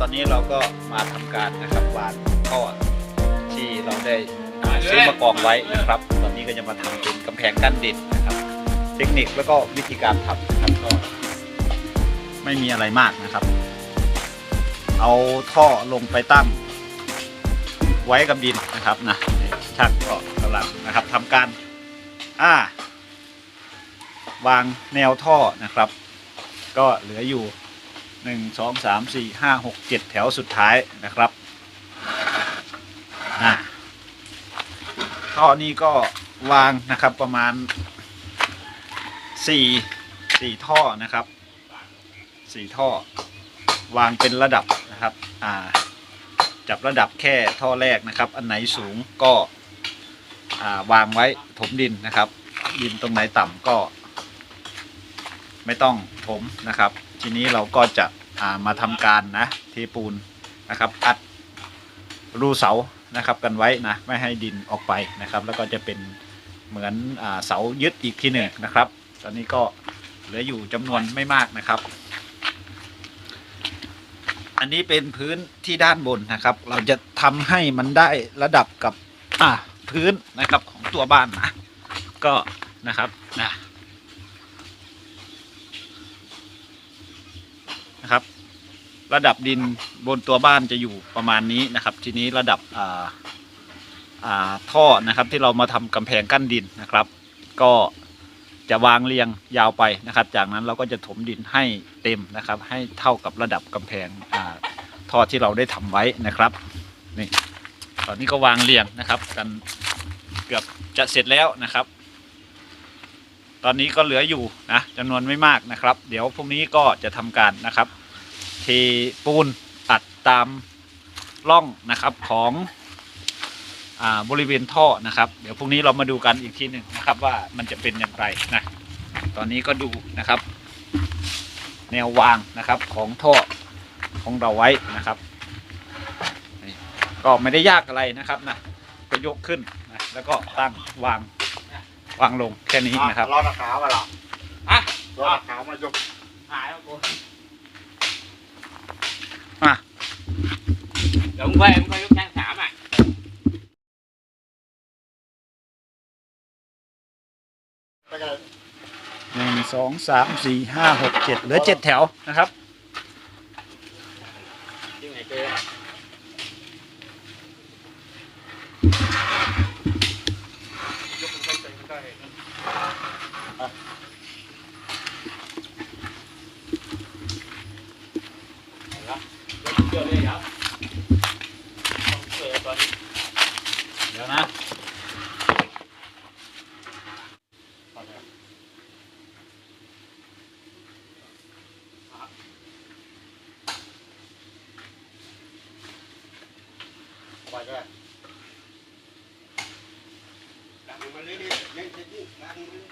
ตอนนี้เราก็มาทำการนะครับวางท่อที่เราได้ซื้อมากองไว้นะครับ ตอนนี้ก็จะมาทำเป็นกำแพงกั้นดินนะครับ เทคนิคแล้วก็วิธีการทำนะครับก็ไม่มีอะไรมากนะครับ เอาท่อลงไปตั้งไว้กับดินนะครับนะช่างก็กำลังนะครับทำการอ่าวางแนวท่อนะครับ ก็เหลืออยู่ หนึ่งสองสามสี่ห้าหกเจ็ดแถวสุดท้ายนะครับอะท่อนี้ก็วางนะครับประมาณสี่สี่ท่อนะครับสี่ท่อ วางเป็นระดับนะครับอ่าจับระดับแค่ท่อแรกนะครับ อันไหนสูงก็อ่าวางไว้ถมดินนะครับ ดินตรงไหนต่ำก็ไม่ต้องถมนะครับ ทีนี้เราก็จะามาทำการนะเทปูนนะครับ อัดรูเสานะครับกันไว้นะไม่ให้ดินออกไปนะครับ แล้วก็จะเป็นเหมือนอเสายึดอีกทีหนึ่งนะครับ ตอนนี้ก็เหลืออยู่จำนวนไม่มากนะครับ อันนี้เป็นพื้นที่ด้านบนนะครับ เราจะทำให้มันได้ระดับกับอ่าพื้นนะครับของตัวบ้านนะก็นะครับนะ นะครับ ระดับดินบนตัวบ้านจะอยู่ประมาณนี้นะครับ ทีนี้ระดับอ่าอ่าท่อนะครับที่เรามาทำกำแพงกั้นดินนะครับ ก็จะวางเรียงยาวไปนะครับ จากนั้นเราก็จะถมดินให้เต็มนะครับ ให้เท่ากับระดับกำแพงอ่าท่อที่เราได้ทำไว้นะครับนี่ตอนนี้ก็วางเรียงนะครับ กันเกือบจะเสร็จแล้วนะครับ ตอนนี้ก็เหลืออยู่นะจำนวนไม่มากนะครับ เดี๋ยวพรุ่งนี้ก็จะทำการนะครับ เทปูนอัดตามร่องนะครับของอาบริเวณท่อนะครับ เดี๋ยวพรุ่งนี้เรามาดูกันอีกทีหนึ่งนะครับ ว่ามันจะเป็นอย่างไรนะตอนนี้ก็ดูนะครับ แนววางนะครับของท่อของเราไว้นะครับนี่ก็ไม่ได้ยากอะไรนะครับนะก็ยกขึ้นนะแล้วก็ตั้งวางวางลงแค่นี้นะครับรอดขาวมาหรออะรอดขาวมายกหายแล้วกู อะ เดี๋ยวมึงไปมึงไปยกแข้งสามอะไปกันหนึ่งสองสามสี่ห้าหกเจ็ดเหลือเจ็ดแถวนะครับที่ไหนเจอยกไปใส่ใกล้ เจอเลยครับต้องเจอตอนนี้ เดี๋ยวนะ ไปก็ดังมันเลยดิเล่นเล่นดังมัน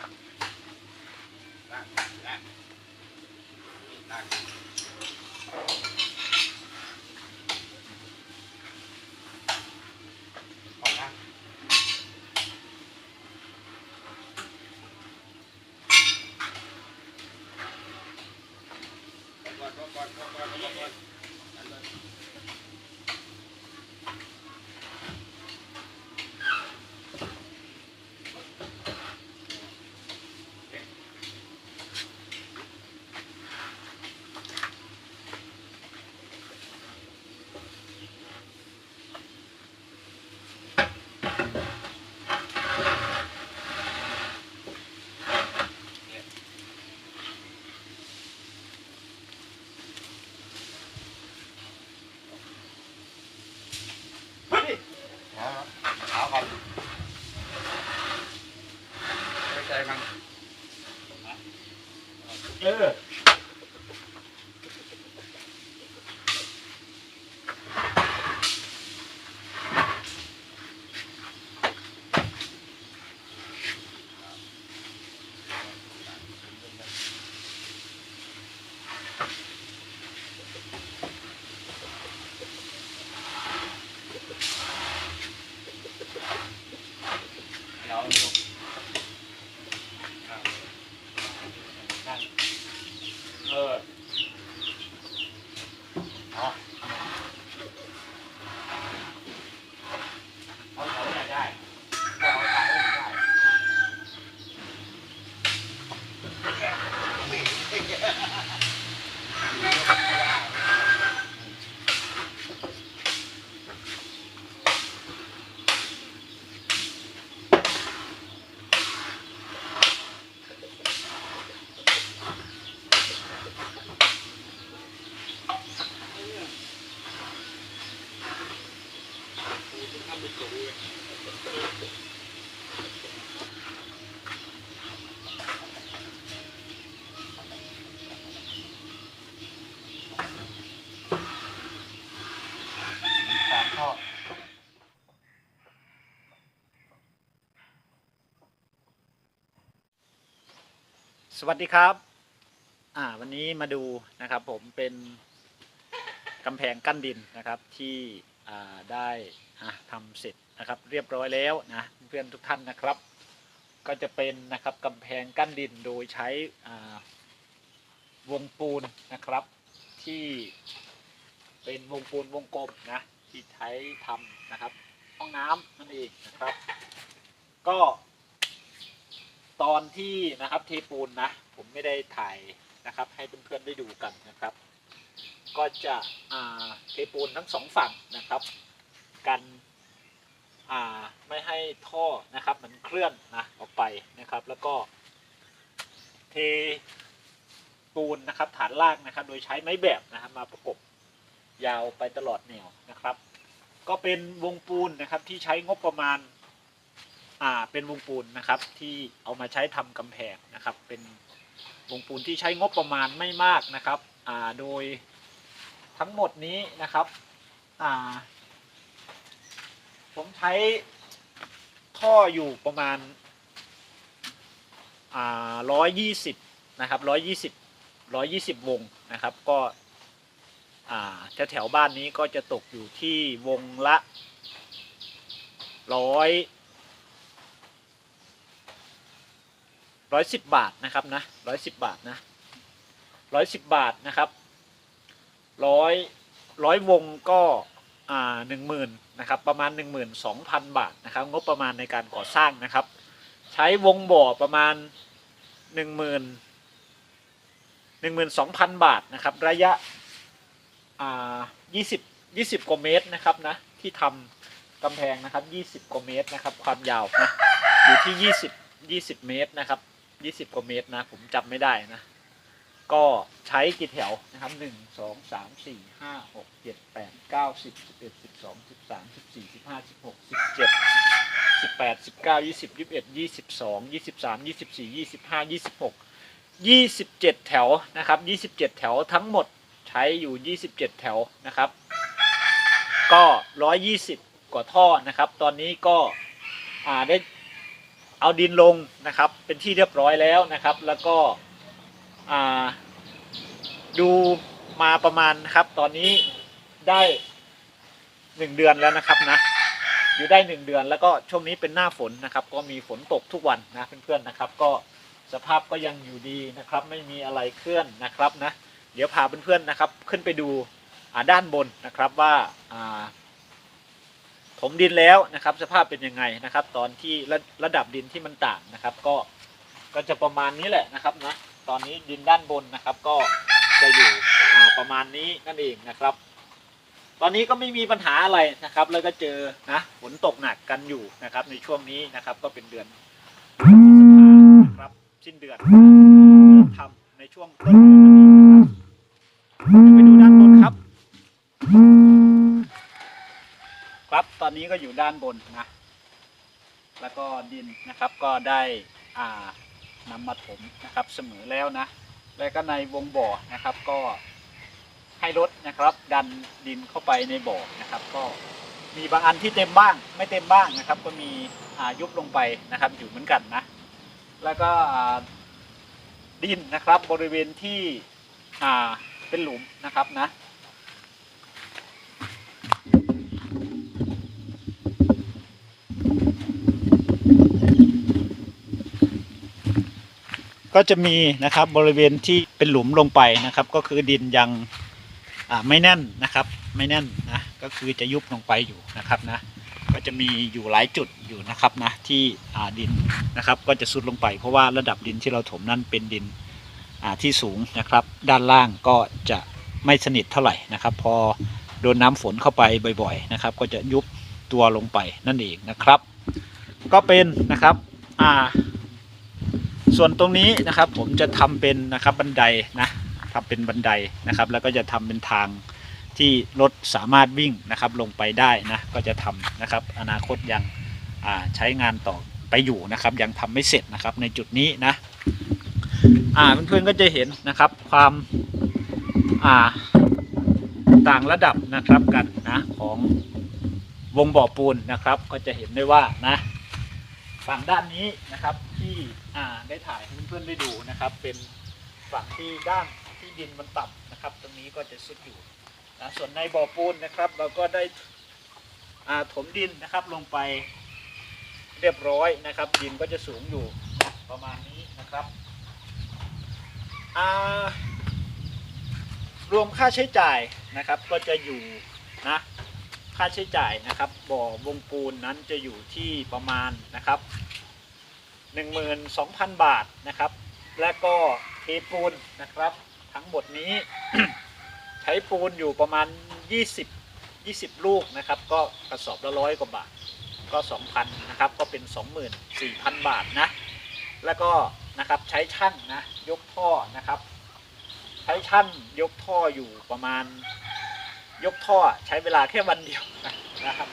ดังดังดังออกนะก่อนก่อนก่อนก่อนก่อนก่อน เอาครับไม่ใจมัน เออ เดี๋ยวดู เออ เอา สวัสดีครับ อ่า วันนี้มาดูนะครับผมเป็นกำแพงกั้นดินนะครับที่อ่าได้อะทำเสร็จนะครับ เรียบร้อยแล้วนะเพื่อนทุกท่านนะครับ ก็จะเป็นนะครับกำแพงกั้นดินโดยใช้อ่าวงปูนนะครับที่เป็นวงปูนวงกลมนะที่ใช้ทำนะครับห้องน้ำนั่นเองนะครับ ก็ ตอนที่นะครับเทปูนนะ ผมไม่ได้ถ่ายนะครับ ให้เพื่อนๆได้ดูกันนะครับ ก็จะอ่าเทปูนทั้งสองฝั่งนะครับ กันอ่าไม่ให้ท่อนะครับมันเคลื่อนนะออกไปนะครับ แล้วก็เทปูนนะครับฐานล่างนะครับ โดยใช้ไม้แบบนะครับ มาประกบยาวไปตลอดแนวนะครับ ก็เป็นวงปูนนะครับที่ใช้งบประมาณ อ่าเป็นวงปูนนะครับที่เอามาใช้ทำกำแพงนะครับ เป็นวงปูนที่ใช้งบประมาณไม่มากนะครับอ่าโดยทั้งหมดนี้นะครับอ่าผมใช้ท่ออยู่ประมาณอ่าร้อยยี่สิบนะครับร้อยยี่สิบร้อยยี่สิบวงนะครับก็อ่าแถวแถวๆบ้านนี้ก็จะตกอยู่ที่วงละร้อย ร้อยสิบบาทนะครับนะร้อยสิบบาทนะร้อยสิบบาทนะครับร้อยร้อยวงก็อ่าหนึ่งหมื่นนะครับประมาณหนึ่งหมื่นสองพันบาทนะครับงบประมาณในการก่อสร้างนะครับ ใช้วงบ่อประมาณหนึ่งหมื่นหนึ่งหมื่นสองพันบาทนะครับระยะอ่ายี่สิบยี่สิบกว่าเมตรนะครับนะที่ทำกำแพงนะครับยี่สิบกว่าเมตรนะครับความยาวนะอยู่ที่ยี่สิบยี่สิบเมตรนะครับ ยี่สิบกว่าเมตรนะ ผมจำไม่ได้นะ ก็ใช้กี่แถวนะครับหนึ่งสองสามสี่ห้าหกเจ็ดแปดเก้าสิบสิบเอ็ดสิบสองสิบสามสิบสี่สิบห้าสิบหกสิบเจ็ดสิบแปดสิบเก้ายี่สิบยี่สิบเอ็ดยี่สิบสองยี่สิบสามยี่สิบสี่ยี่สิบห้ายี่สิบหกยี่สิบเจ็ดแถวนะครับยี่สิบเจ็ดแถวทั้งหมดใช้อยู่27แถวนะครับ ก็120กว่าท่อนะครับ ตอนนี้ก็อ่าได้ เอาดินลงนะครับ เป็นที่เรียบร้อยแล้วนะครับ แล้วก็ดูมาประมาณครับ ตอนนี้ได้1เดือนแล้วนะครับนะอยู่ได้1เดือนแล้วก็ช่วงนี้เป็นหน้าฝนนะครับ ก็มีฝนตกทุกวันนะเพื่อนๆนะครับ ก็สภาพก็ยังอยู่ดีนะครับ ไม่มีอะไรเคลื่อนนะครับนะ เดี๋ยวพาเพื่อนๆนะครับ ขึ้นไปดูด้านบนนะครับว่า ถมดินแล้วนะครับ สภาพเป็นยังไงนะครับ ตอนที่ระระดับดินที่มันต่างนะครับ ก็ก็จะประมาณนี้แหละนะครับนะตอนนี้ดินด้านบนนะครับ ก็จะอยู่ประมาณนี้นั่นเองนะครับ ตอนนี้ก็ไม่มีปัญหาอะไรนะครับ แล้วก็เจอนะฝนตกหนักกันอยู่นะครับ ในช่วงนี้นะครับ ก็เป็นเดือนพฤษภานะครับสิ้นเดือนทำในช่วงต้นเดือนนั่นเองนะครับเดี๋ยวไปดูด้านบนครับ ครับตอนนี้ก็อยู่ด้านบนนะ แล้วก็ดินนะครับก็ได้อ่านำมาถมนะครับเสมอแล้วนะ แล้วก็ในวงบ่อนะครับก็ให้รถนะครับดันดินเข้าไปในบ่อนะครับ ก็มีบางอันที่เต็มบ้างไม่เต็มบ้างนะครับ ก็มีอ่ายุบลงไปนะครับอยู่เหมือนกันนะ แล้วก็ดินนะครับบริเวณที่อ่าเป็นหลุมนะครับนะ ก็จะมีนะครับบริเวณที่เป็นหลุมลงไปนะครับ ก็คือดินยังไม่แน่นนะครับ ไม่แน่นนะก็คือจะยุบลงไปอยู่นะครับนะก็จะมีอยู่หลายจุดอยู่นะครับนะที่ดินนะครับ ก็จะซุดลงไป เพราะว่าระดับดินที่เราถมนั้นเป็นดินที่สูงนะครับ ด้านล่างก็จะไม่สนิทเท่าไหร่นะครับ พอโดนน้ำฝนเข้าไปบ่อยๆนะครับ ก็จะยุบตัวลงไปนั่นเองนะครับ ก็เป็นนะครับอ่า ส่วนตรงนี้นะครับผมจะทำเป็นนะครับบันไดนะทำเป็นบันไดนะครับ แล้วก็จะทำเป็นทางที่รถสามารถวิ่งนะครับลงไปได้นะก็จะทำนะครับ อนาคตยังใช้งานต่อไปอยู่นะครับ ยังทำไม่เสร็จนะครับในจุดนี้นะอ่าเพื่อนๆก็จะเห็นนะครับความอ่าต่างระดับนะครับกันนะของวงบ่อปูนนะครับ ก็จะเห็นได้ว่านะ ฝั่งด้านนี้นะครับที่ได้ถ่ายให้เพื่อนๆได้ดูนะครับ เป็นฝั่งที่ด้านที่ดินมันต่ำนะครับ ตรงนี้ก็จะซุดอยู่นะส่วนในบ่อปูนนะครับ เราก็ได้ถมดินนะครับลงไปเรียบร้อยนะครับ ดินก็จะสูงอยู่ประมาณนี้นะครับรวมค่าใช้จ่ายนะครับ ก็จะอยู่นะ ค่าใช้จ่ายนะครับ บ่อวงปูนนั้นจะอยู่ที่ประมาณนะครับ 12,000 บาทนะครับ และก็เทปูนนะครับ ทั้งหมดนี้ ใช้ปูนอยู่ประมาณ 20 20 ลูกนะครับ ก็กระสอบละร้อยกว่าบาท ก็ 2,000นะครับ ก็เป็น 24,000 บาทนะ แล้วก็นะครับใช้ช่างนะยกท่อนะครับ ใช้ช่างยกท่ออยู่ประมาณ ยกท่อใช้เวลาแค่วันเดียวนะครับ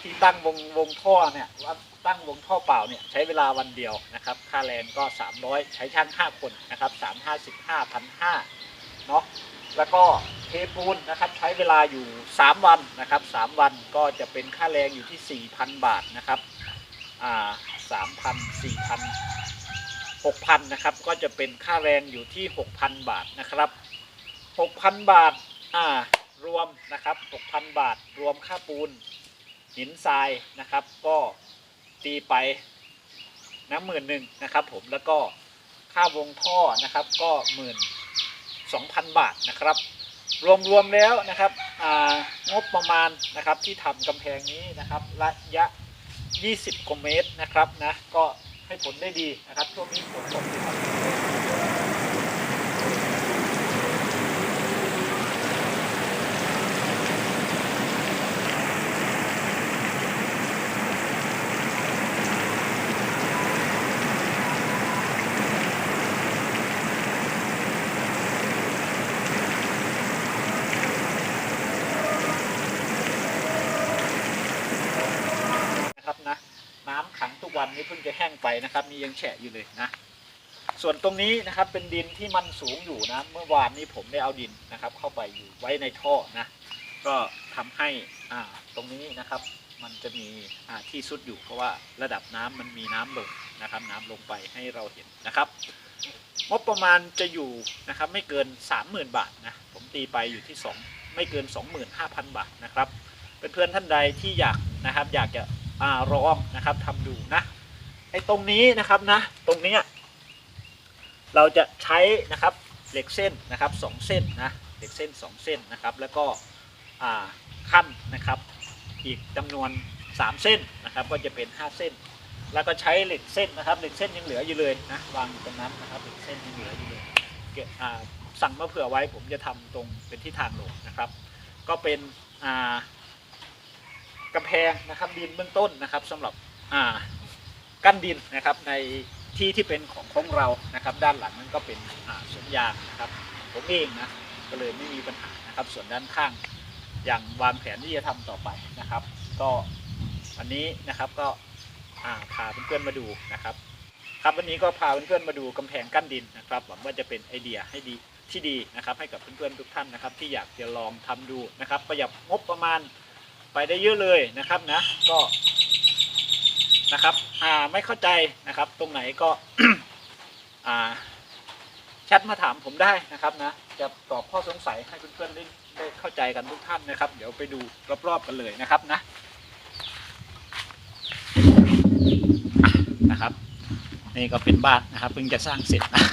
ที่ตั้งวงวงท่อเนี่ยว่าตั้งวงท่อเปล่าเนี่ยใช้เวลาวันเดียวนะครับ ค่าแรงก็ 300 ใช้ช่าง 5 คนนะครับ3 5 5 1 5เนาะแล้วก็เทปูนนะครับใช้เวลาอยู่ 3 วันนะครับ 3 วันก็จะเป็นค่าแรงอยู่ที่ 4,000 บาทนะครับอ่า3,000 4,000 6,000นะครับก็จะเป็นค่าแรงอยู่ที่ 6,000 บาทนะครับ 6,000 บาทอ่า รวมนะครับ6,000 บาท รวมค่าปูน หินทรายนะครับ ก็ตีไปนะหมื่นหนึ่งนะครับ ผมแล้วก็ค่าวงท่อนะครับ ก็หมื่นสองพันบาทนะครับ รวมๆแล้วนะครับงบประมาณนะครับที่ทำกำแพงนี้นะครับ ระยะ 20กว่าเมตรนะครับนะก็ให้ผลได้ดีนะครับช่วงนี้ฝนตกนะครับ นะครับนะน้ำขังทุกวั นี้เพิ่งจะแห้งไปนะครับ นี่ยังแฉะอยู่เลยนะ ส่วนตรงนี้นะครับเป็นดินที่มันสูงอยู่นะ เมื่อวานนี้ผมได้เอาดินนะครับ เข้าไปอยู่ไว้ในท่อนะ ก็ทำให้อ่าตรงนี้นะครับ มันจะมีอ่าที่สุดอยู่เพราะว่าระดับน้ำมันมีน้ำลงนะครับ น้ำลงไปให้เราเห็นนะครับงบประมาณจะอยู่นะครับไม่เกิน 30,000 บาทนะผมตีไปอยู่ที่ 2 ไม่เกิน 25,000 บาทนะครับเพื่อนๆท่านใดที่อยากนะครับอยากจะอ่าลองนะครับทำดูนะ อ้ตรงนี้นะครับนะตรงนี้เราจะใช้นะครับเหล็กเส้นนะครับสองเส้นนะเหล็กเส้นสองเส้นนะครับ แล้วก็ขั้นนะครับอีกจำนวน 3 เส้นนะครับ ก็จะเป็น 5 เส้น แล้วก็ใช้เหล็กเส้นนะครับเหล็กเส้นยังเหลืออยู่เลยนะวางตรงนั้นนะครับเหล็กเส้นยังเหลืออยู่เลยเสั่งมาเผื่อไว้ผมจะทำตรงเป็นที่ทางลงนะครับ ก็เป็นอ่าแพงนะครับดินเบื้องต้นนะครับสำหรับอ่า กั้นดินนะครับในที่ที่เป็นของของเรานะครับ ด้านหลังนั้นก็เป็นสวนยางนะครับ ผมเองนะก็เลยไม่มีปัญหานะครับ ส่วนด้านข้างอย่างวางแผนที่จะทำต่อไปนะครับ ก็วันนี้นะครับก็พาเพื่อนๆมาดูนะครับ ครับวันนี้ก็พาเพื่อนๆมาดูกำแพงกั้นดินนะครับ หวังว่าจะเป็นไอเดียให้ดีที่ดีนะครับ ให้กับเพื่อนๆทุกท่านนะครับ ที่อยากจะลองทำดูนะครับ ประหยัดงบประมาณไปได้เยอะเลยนะครับนะ ก็ นะครับ อ่าไม่เข้าใจนะครับ ตรงไหนก็อ่าแชทมาถามผมได้นะครับนะ จะตอบข้อสงสัยให้เพื่อนๆได้ได้เข้าใจกันทุกท่านนะครับ เดี๋ยวไปดูรอบๆกันเลยนะครับนะนะครับ นี่ก็เป็นบ้านนะครับเพิ่งจะสร้างเสร็จนะ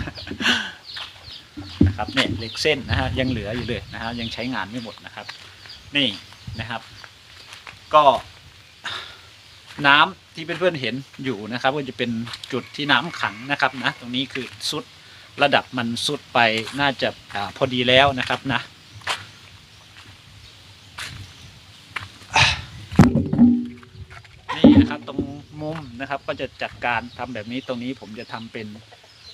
นะครับเนี่ยเหล็กเส้นนะฮะยังเหลืออยู่เลยนะฮะยังใช้งานไม่หมดนะครับ นี่นะครับ ก็ น้ำที่เพื่อนๆเห็นอยู่นะครับ ก็จะเป็นจุดที่น้ำขังนะครับนะตรงนี้คือสุดระดับมันสุดไปน่าจะอาพอดีแล้วนะครับนะนี่นะครับตรงมุมนะครับก็จะจัดการทำแบบนี้ตรงนี้ผมจะทำเป็น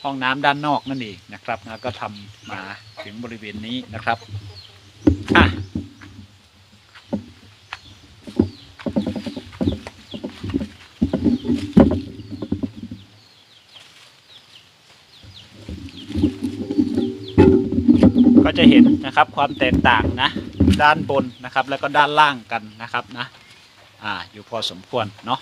ห้องน้ำด้านนอกนั่นเองนะครับนะก็ทำมาถึงบริเวณนี้นะครับอะ จะเห็นนะครับความแตกต่างนะด้านบนนะครับแล้วก็ด้านล่างกันนะครับนะอ่าอยู่พอสมควรเนาะ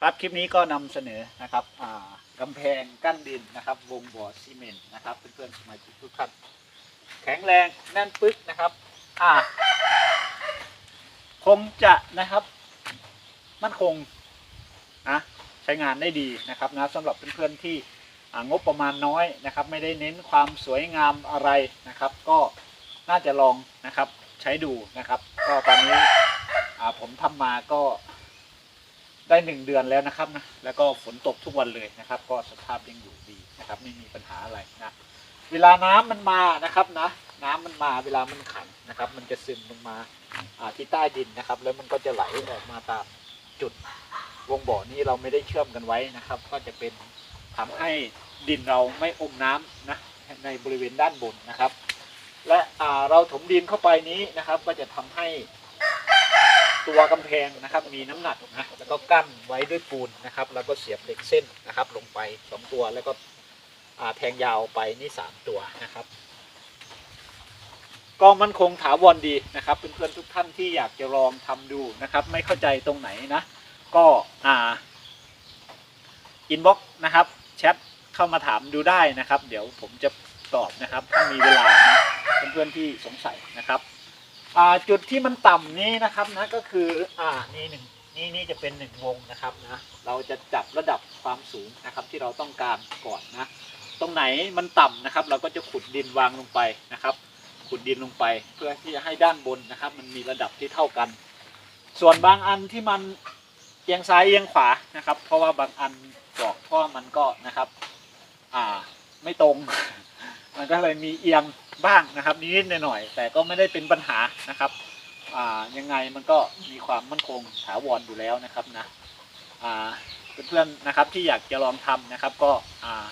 ครับคลิปนี้ก็นำเสนอนะครับอ่ากำแพงกั้นดินนะครับวงบ่อซีเมนต์นะครับเพื่อนๆสมาชิกทุกท่านแข็งแรงแน่นปึ๊กนะครับอ่าคงจะนะครับมั่นคงนะใช้งานได้ดีนะครับนะสำหรับเพื่อนๆที่ งบประมาณน้อยนะครับ ไม่ได้เน้นความสวยงามอะไรนะครับ ก็น่าจะลองนะครับใช้ดูนะครับ ก็ตอนนี้อ่าผมทำมาก็ได้หนึ่งเดือนแล้วนะครับนะแล้วก็ฝนตกทุกวันเลยนะครับ ก็สภาพยังอยู่ดีนะครับ ไม่มีปัญหาอะไรนะเวลาน้ำมันมานะครับนะ น้ำมันมาเวลามันขังนะครับ มันจะซึมลงมาอ่าที่ใต้ดินนะครับ แล้วมันก็จะไหลออกมาตามจุดวงบ่อนี้เราไม่ได้เชื่อมกันไว้นะครับ ก็จะเป็นทำให้ ดินเราไม่อมน้ำนะในบริเวณด้านบนนะครับ และเราถมดินเข้าไปนี้นะครับ ก็จะทำให้ตัวกำแพงนะครับมีน้ำหนักนะแล้วก็กั้นไว้ด้วยปูนนะครับ แล้วก็เสียบเหล็กเส้นนะครับ ลงไปสองตัวแล้วก็แทงยาวไปนี่สามตัวนะครับก็มั่นคงถาวรดีนะครับเพื่อนๆทุกท่านที่อยากจะลองทำดูนะครับ ไม่เข้าใจตรงไหนนะ ก็อ่าอินบ็อกนะครับแชท เข้ามาถามดูได้นะครับ เดี๋ยวผมจะตอบนะครับถ้ามีเวลานะเพื่อนๆที่สงสัยนะครับจุดที่มันต่ำนี้นะครับนะก็คืออ่านี่หนึ่งนี่นี่จะเป็นหนึ่งวงนะครับนะเราจะจับระดับความสูงนะครับที่เราต้องการก่อนนะตรงไหนมันต่ำนะครับ เราก็จะขุดดินวางลงไปนะครับ ขุดดินลงไปเพื่อที่จะให้ด้านบนนะครับ มันมีระดับที่เท่ากัน ส่วนบางอันที่มันเอียงซ้ายเอียงขวานะครับ เพราะว่าบางอันกรอกท่อมันก็นะครับ อ่าไม่ตรง มันก็เลยมีเอียงบ้างนะครับนิดๆหน่อยๆแต่ก็ไม่ได้เป็นปัญหานะครับอ่ายังไงมันก็มีความมั่นคงถาวรอยู่แล้วนะครับนะอ่าเพื่อนๆนะครับที่อยากจะลองทำนะครับ ก็อ่า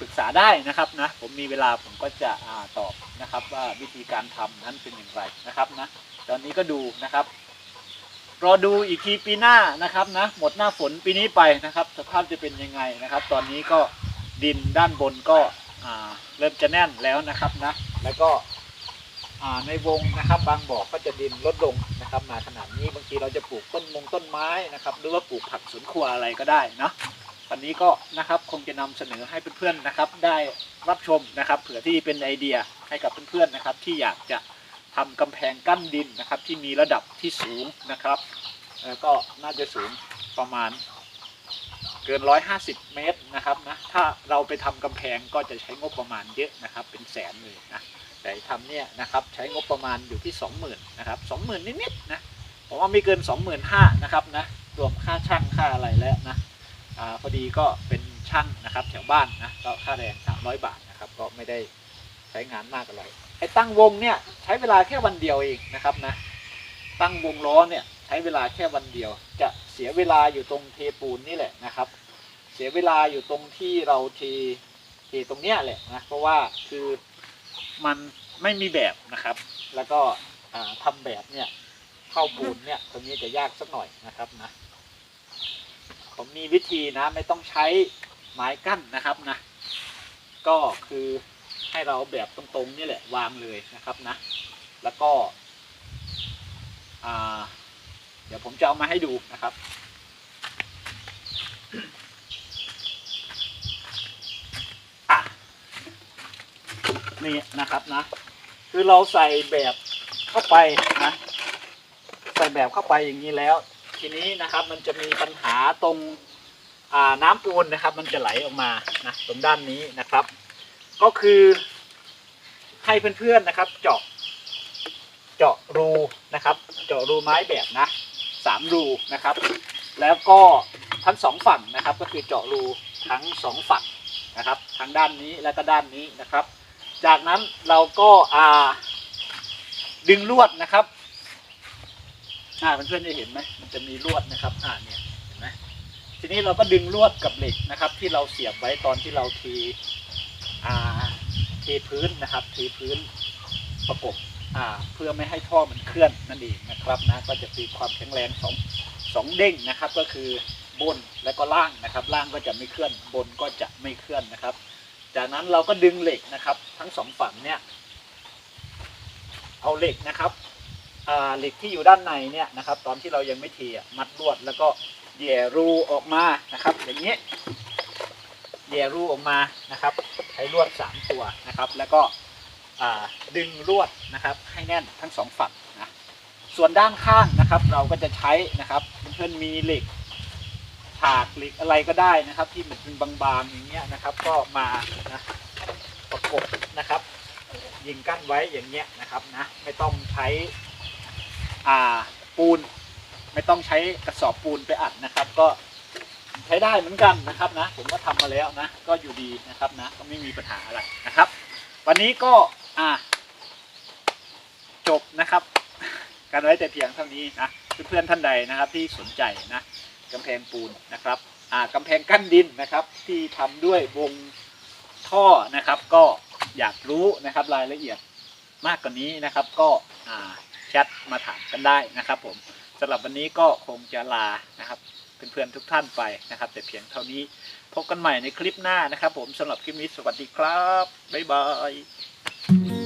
ปรึกษาได้นะครับนะผมมีเวลาผมก็จะอ่าตอบนะครับ ว่าวิธีการทำนั้นเป็นอย่างไรนะครับนะตอนนี้ก็ดูนะครับรอดูอีกทีปีหน้านะครับนะหมดหน้าฝนปีนี้ไปนะครับ สภาพจะเป็นยังไงนะครับ ตอนนี้ก็ ดินด้านบนก็เริ่มจะแน่นแล้วนะครับนะ แล้วก็ในวงนะครับบางบ่อก็จะดินลดลงนะครับ มาขนาดนี้บางทีเราจะปลูกต้นมงต้นไม้นะครับ หรือว่าปลูกผักสวนครัวอะไรก็ได้นะวันนี้ก็นะครับคงจะนำเสนอให้เพื่อนๆนะครับ ได้รับชมนะครับ เผื่อที่เป็นไอเดียให้กับเพื่อนๆนะครับ ที่อยากจะทำกำแพงกั้นดินนะครับ ที่มีระดับที่สูงนะครับแล้วก็น่าจะสูงประมาณ เกิน 150 เมตรนะครับนะถ้าเราไปทำกำแพงก็จะใช้งบประมาณเยอะนะครับ เป็นแสนเลยนะแต่ทำเนี่ยนะครับใช้งบประมาณอยู่ที่ 20,000นะครับ20,000 นิดๆนะผมว่าไม่เกิน 25,000นะครับนะรวมค่าช่างค่าอะไรแล้วนะอ่าพอดีก็เป็นช่างนะครับแถวบ้านนะก็ค่าแรง 300 บาทนะครับก็ไม่ได้ใช้งานมากอะไรไอ้ตั้งวงเนี่ยใช้เวลาแค่วันเดียวเองนะครับนะตั้งวงล้อเนี่ยใช้เวลาแค่วันเดียวจะ เสียเวลาอยู่ตรงเทปูนนี่แหละนะครับ เสียเวลาอยู่ตรงที่เราเทเทตรงเนี้ยแหละนะเพราะว่าคือมันไม่มีแบบนะครับ แล้วก็อ่าทำแบบเนี่ยเข้าปูนเนี่ยตรงนี้จะยากสักหน่อยนะครับนะผมมีวิธีนะไม่ต้องใช้ไม้กั้นนะครับนะ ก็คือให้เราแบบตรงๆนี่แหละวางเลยนะครับนะ แล้วก็อ่า เดี๋ยวผมจะเอามาให้ดูนะครับอะนี่นะครับนะ คือเราใส่แบบเข้าไปนะ ใส่แบบเข้าไปอย่างนี้แล้ว ทีนี้นะครับมันจะมีปัญหาตรงน้ำปูนนะครับ มันจะไหลออกมานะตรงด้านนี้นะครับ ก็คือให้เพื่อนๆนะครับ เจาะ เจาะรูนะครับ เจาะรูไม้แบบนะ สามรูนะครับ แล้วก็ทั้งสองฝั่งนะครับก็คือเจาะรูทั้งสองฝั่งนะครับทั้งด้านนี้และก็ด้านนี้นะครับ จากนั้นเราก็อ่าดึงลวดนะครับอ่าเพื่อนๆจะเห็นไหมมันจะมีลวดนะครับอ่าเนี่ยเห็นไหมทีนี้เราก็ดึงลวดกับเหล็กนะครับ ที่เราเสียบไว้ตอนที่เราเทอ่าเทพื้นนะครับเทพื้นประกบ เพื่อไม่ให้ท่อมันเคลื่อนนั่นเองนะครับนะก็จะมีความแข็งแรงสองสองเด้งนะครับ ก็คือบนและก็ล่างนะครับ ล่างก็จะไม่เคลื่อนบนก็จะไม่เคลื่อนนะครับ จากนั้นเราก็ดึงเหล็กนะครับ ทั้งสองฝั่งเนี่ยเอาเหล็กนะครับเหล็กที่อยู่ด้านในเนี่ยนะครับ ตอนที่เรายังไม่เทอะมัดลวดแล้วก็แย่รูออกมานะครับ อย่างเงี้ยแย่รูออกมานะครับ ใช้ลวดสามตัวนะครับ แล้วก็ ดึงลวดนะครับให้แน่นทั้งสองฝั่งนะส่วนด้านข้างนะครับ เราก็จะใช้นะครับเพื่อนมีเหล็กฉากเหล็กอะไรก็ได้นะครับ ที่มันเป็นบางๆอย่างเงี้ยนะครับ ก็มานะประกบนะครับ ยิงกั้นไว้อย่างเงี้ยนะครับนะไม่ต้องใช้อ่าปูน ไม่ต้องใช้กระสอบปูนไปอัดนะครับ ก็ใช้ได้เหมือนกันนะครับนะ ผมก็ทำมาแล้วนะ ก็อยู่ดีนะครับนะ ก็ไม่มีปัญหาอะไรนะครับ วันนี้ก็ อ่าจบนะครับ การไว้แต่เพียงเท่านี้นะเพื่อนๆท่านใดนะครับที่สนใจนะกำแพงปูนนะครับอ่ากำแพงกั้นดินนะครับ ที่ทำด้วยวงท่อนะครับ ก็อยากรู้นะครับรายละเอียดมากกว่านี้นะครับ ก็อ่าแชทมาถามกันได้นะครับ ผมสำหรับวันนี้ก็คงจะลานะครับเพื่อนๆทุกท่านไปนะครับ แต่เพียงเท่านี้พบกันใหม่ในคลิปหน้านะครับ ผมสำหรับคลิปนี้สวัสดีครับบ๊ายบาย Thank you.